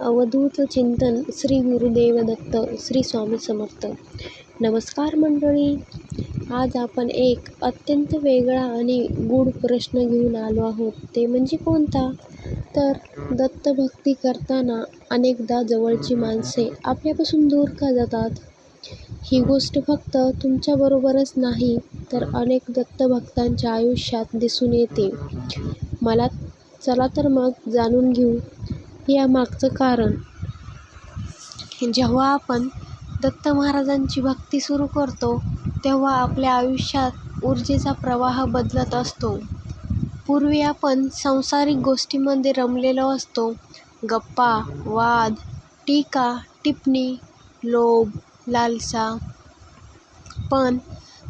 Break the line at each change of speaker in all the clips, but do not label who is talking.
अवधूत चिंतन श्री गुरुदेव दत्त श्री स्वामी समर्थ. नमस्कार मंडळी. आज आपण एक अत्यंत वेगळा आणि गूढ प्रश्न घेऊन आलो आहोत. ते म्हणजे कोणता? तर दत्तभक्ती करताना अनेकदा जवळची माणसे आपल्यापासून दूर का जातात? ही गोष्ट फक्त तुमच्याबरोबरच नाही तर अनेक दत्तभक्तांच्या आयुष्यात दिसून येते. मला चला तर मग जाणून घेऊ. यामागचं कारण. जेव्हा आपण दत्त महाराजांची भक्ती सुरू करतो तेव्हा आपल्या आयुष्यात ऊर्जेचा प्रवाह बदलत असतो. पूर्वी आपण सांसारिक गोष्टींमध्ये रमलेलो असतो. गप्पा वाद टीका टिप्पणी लोभ लालसा. पण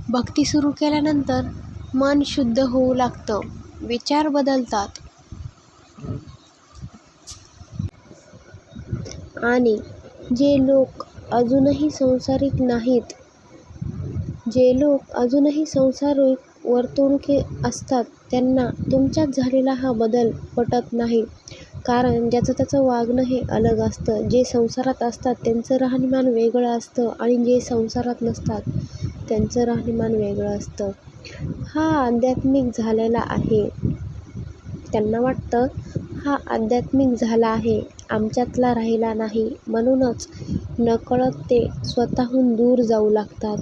भक्ती सुरू केल्यानंतर मन शुद्ध होऊ लागतं. विचार बदलतात. आणि जे लोक अजूनही संसारिक नाहीत जे लोक अजूनही संसारिक वर्तणुकी असतात त्यांना तुमच्यात झालेला हा बदल पटत नाही. कारण ज्याचं त्याचं वागणं हे अलग असतं. जे संसारात असतात त्यांचं राहणीमान वेगळं असतं आणि जे संसारात नसतात त्यांचं राहणीमान वेगळं असतं. हा आध्यात्मिक झालेला आहे. त्यांना वाटतं हा आध्यात्मिक झाला आहे. आमच्यातला राहिला नाही. म्हणूनच नकळत ते स्वतःहून दूर जाऊ लागतात.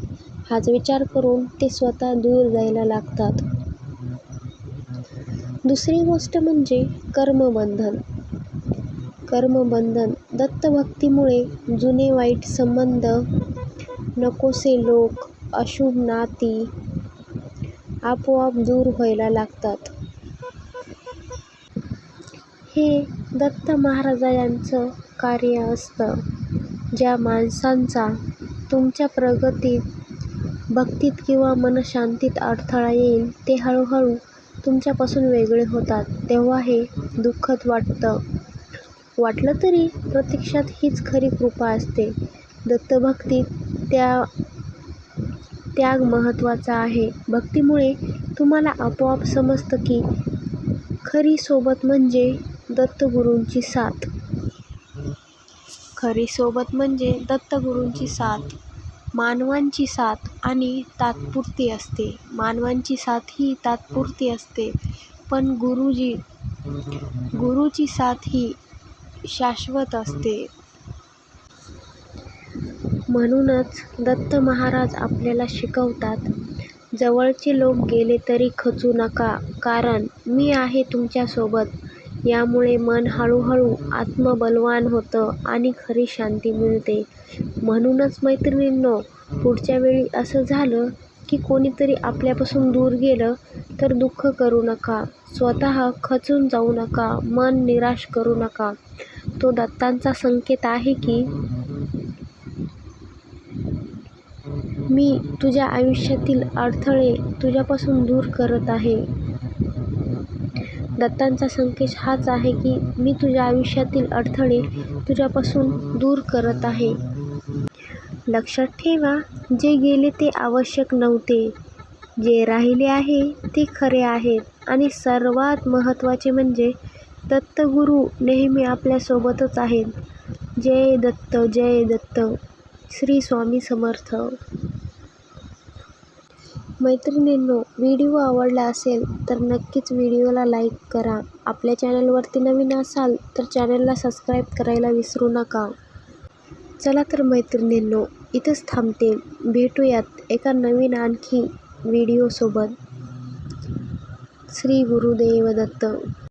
हाच विचार करून ते स्वतः दूर जायला लागतात. दुसरी गोष्ट म्हणजे कर्मबंधन. कर्मबंधन दत्तभक्तीमुळे जुने वाईट संबंध नकोसे लोक अशुभ नाती आपोआप दूर व्हायला लागतात. हे दत्त महाराजांचं कार्य असतं. ज्या माणसांचा तुमच्या प्रगतीत भक्तीत किंवा मनशांतीत अडथळा येईल ते हळूहळू तुमच्यापासून वेगळे होतात. तेव्हा हे दुःखद वाटतं. वाटलं तरी प्रत्यक्षात हीच खरी कृपा असते. दत्तभक्तीत त्या त्याग महत्त्वाचा आहे. भक्तीमुळे तुम्हाला आपोआप समजतं की खरी सोबत म्हणजे दत्तगुरूंची साथ. खरी सोबत म्हणजे दत्तगुरूंची साथ मानवांची साथ आणि तात्पुरती असते. मानवांची साथ ही तात्पुरती असते पण गुरुजी गुरुची साथ ही शाश्वत असते. म्हणूनच दत्त महाराज आपल्याला शिकवतात जवळचे लोक गेले तरी खचू नका कारण मी आहे तुमच्यासोबत. यामुळे मन हळूहळू आत्मबलवान होतं आणि खरी शांती मिळते. म्हणूनच मैत्रिणींनो पुढच्या वेळी असं झालं की कोणीतरी आपल्यापासून दूर गेलं तर दुःख करू नका. स्वतः खचून जाऊ नका. मन निराश करू नका. तो दत्तांचा संकेत आहे की मी तुझ्या आयुष्यातील अडथळे तुझ्यापासून दूर करत आहे. दत्तांचा संकेत हाच आहे की मी तुझ्या आयुष्यातील अडथळे तुझ्यापासून दूर करत आहे. लक्षात ठेवा जे गेले ते आवश्यक नव्हते. जे राहिले आहे ते खरे आहेत. आणि सर्वात महत्त्वाचे म्हणजे दत्तगुरू नेहमी आपल्यासोबतच आहेत. जय दत्त जय दत्त. श्री स्वामी समर्थ. मैत्रिणींनो व्हिडिओ आवडला असेल तर नक्कीच व्हिडिओला लाईक करा. आपल्या चॅनलवरती नवीन असाल तर चॅनलला सबस्क्राईब करायला विसरू नका. चला तर मैत्रिणींनो इथंच थांबते. भेटूयात एका नवीन आणखी व्हिडिओसोबत. श्री गुरुदेव दत्त